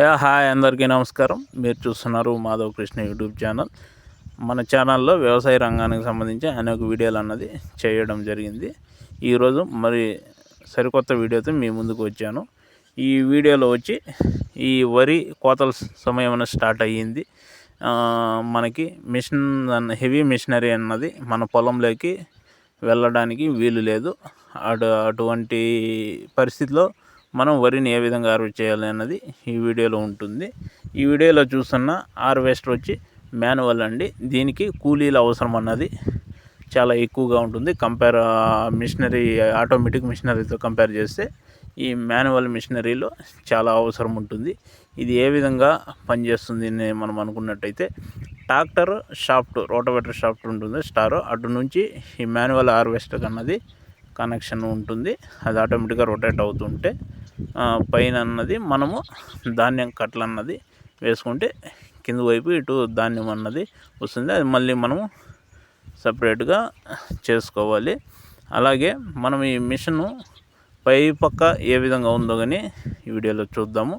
Yeah hi అందరికీ నమస్కారం. మీరు చూస్తున్నారు మాధవ్ కృష్ణ యూట్యూబ్ ఛానల్. మన ఛానల్లో వ్యవసాయ రంగానికి సంబంధించి అనేక వీడియోలు అన్నది చేయడం జరిగింది. ఈరోజు మరి సరికొత్త వీడియోతో మీ ముందుకు వచ్చాను. ఈ వీడియోలో వచ్చి ఈ వరి కోతల సమయం స్టార్ట్ అయ్యింది. మనకి మిషన్ హెవీ మిషనరీ అన్నది మన పొలంలోకి వెళ్ళడానికి వీలు లేదు. అటు అటువంటి పరిస్థితిలో మనం వరిని ఏ విధంగా హార్వెస్ట్ చేయాలి అన్నది ఈ వీడియోలో ఉంటుంది. ఈ వీడియోలో చూస్తున్న హార్వెస్టర్ వచ్చి మాన్యువల్ అండి. దీనికి కూలీల అవసరం అన్నది చాలా ఎక్కువగా ఉంటుంది. కంపేర్ మిషనరీ ఆటోమేటిక్ మిషనరీతో కంపేర్ చేస్తే ఈ మాన్యువల్ మిషనరీలో చాలా అవసరం ఉంటుంది. ఇది ఏ విధంగా పనిచేస్తుంది మనం అనుకున్నట్టయితే ట్రాక్టర్ షాఫ్ట్ రోటోవేటర్ షాఫ్ట్ ఉంటుంది. స్టార్ అటు నుంచి ఈ మాన్యువల్ హార్వెస్టర్ అన్నది కనెక్షన్ ఉంటుంది. అది ఆటోమేటిక్గా రొటేట్ అవుతుంటే పైన అన్నది మనము ధాన్యం కట్ల అన్నది వేసుకుంటే కింది వైపు ఇటు ధాన్యం అన్నది వస్తుంది. అది మళ్ళీ మనము సపరేట్గా చేసుకోవాలి. అలాగే మనం ఈ మిషను పై పక్క ఏ విధంగా ఉందో కానీ ఈ వీడియోలో చూద్దాము.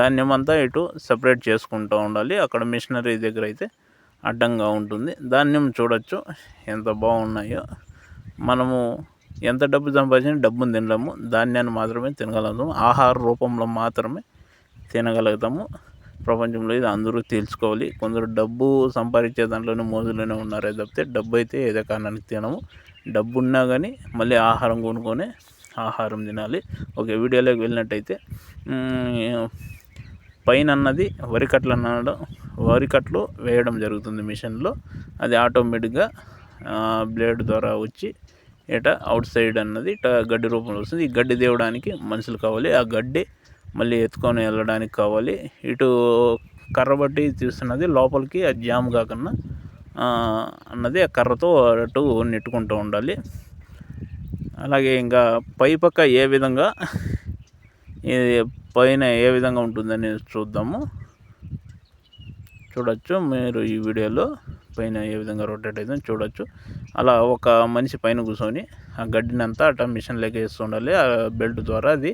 ధాన్యం అంతా ఇటు సపరేట్ చేసుకుంటూ ఉండాలి. అక్కడ మిషనరీ దగ్గర అయితే అడ్డంగా ఉంటుంది. ధాన్యం చూడొచ్చు ఎంత బాగున్నాయో. మనము ఎంత డబ్బు సంపాదించినా డబ్బును తినలేము. ధాన్యాన్ని మాత్రమే తినగలుగుతాము. ఆహార రూపంలో మాత్రమే తినగలుగుతాము. ప్రపంచంలో ఇది అందరూ తెలుసుకోవాలి కొందరు డబ్బు సంపాదించే దాంట్లోనే మోజులోనే ఉన్నారే తప్పితే డబ్బు అయితే ఏదో కారణానికి తినము. డబ్బు ఉన్నా కానీ మళ్ళీ ఆహారం కొనుక్కొని ఆహారం తినాలి. ఒక వీడియోలోకి వెళ్ళినట్టయితే పైన అన్నది వరికట్లు అనడం వరికట్లు వేయడం జరుగుతుంది మిషన్లో. అది ఆటోమేటిక్గా బ్లేడ్ ద్వారా వచ్చి ఇట అవుట్ సైడ్ అన్నది ఇట గడ్డి రూపంలో వస్తుంది. ఈ గడ్డి తేవడానికి మనుషులు కావాలి. ఆ గడ్డి మళ్ళీ ఎత్తుకొని వెళ్ళడానికి కావాలి. ఇటు కర్ర బట్టి తీస్తున్నది. లోపలికి ఆ జామ్ కాకుండా అన్నది ఆ కర్రతో అటు నెట్టుకుంటూ ఉండాలి. అలాగే ఇంకా పై పక్క ఏ విధంగా పైన ఏ విధంగా ఉంటుందని చూద్దాము. చూడొచ్చు. మీరు ఈ వీడియోలో పైన ఏ విధంగా రొటేట్ అయితే చూడొచ్చు. అలా ఒక మనిషి పైన కూర్చొని ఆ గడ్డిని అంతా అట్లా మిషన్లోకి వేస్తుండాలి ఆ బెల్ట్ ద్వారా అది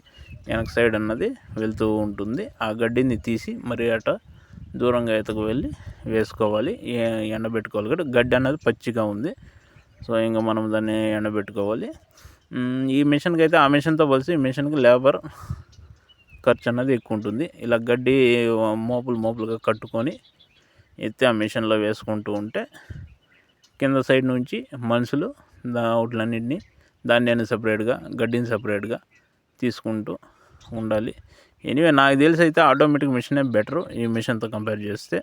వెనక సైడ్ అన్నది వెళ్తూ ఉంటుంది. ఆ గడ్డిని తీసి మరి అట దూరంగా ఎతకు వెళ్ళి వేసుకోవాలి. ఎండబెట్టుకోవాలి కాబట్టి గడ్డి అన్నది పచ్చిగా ఉంది. సో ఇంకా మనం దాన్ని ఎండబెట్టుకోవాలి. ఈ మిషన్కి అయితే ఆ మిషన్తో కలిసి ఈ మిషన్కి లేబర్ ఖర్చు అన్నది ఎక్కువ ఉంటుంది. ఇలా గడ్డి మోపులు మోపులుగా కట్టుకొని ఎత్తి ఆ మిషన్లో వేసుకుంటూ ఉంటే కింద సైడ్ నుంచి మనుషులు అవుట్లన్నింటినీ ధాన్యాన్ని సపరేట్గా గడ్డిని సపరేట్గా తీసుకుంటూ ఉండాలి. ఎనివే నాకు తెలిసి అయితే ఆటోమేటిక్ మిషనే బెటరు ఈ మిషన్తో కంపేర్ చేస్తే.